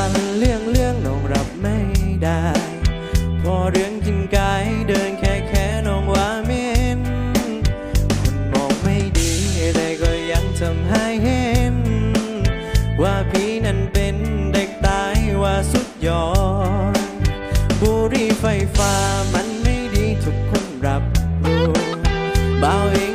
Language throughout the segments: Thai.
ฝันเรื่องเรื่องน้องรับไม่ได้ พอเรื่องจิงกายเดินแค่แค่น้องว่าเม็นคนมองไม่ดีแต่ก็ยังทำให้เห็น ว่าพี่นั้นเป็นเด็กตายว่าสุดยอดบุรีไฟฟ้ามันไม่ดีทุกคนรับรู้เบาเ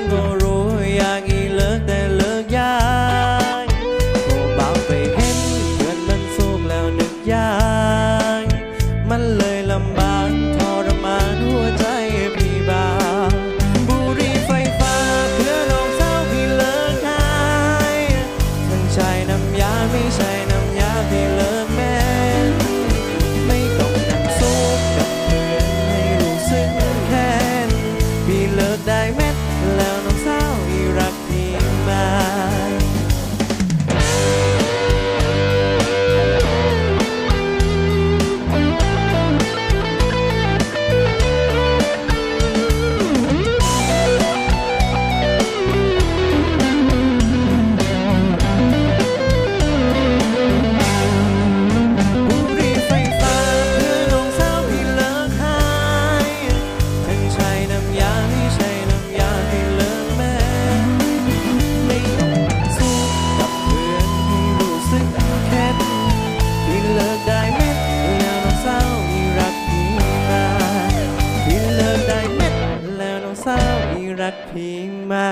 ดพิงมา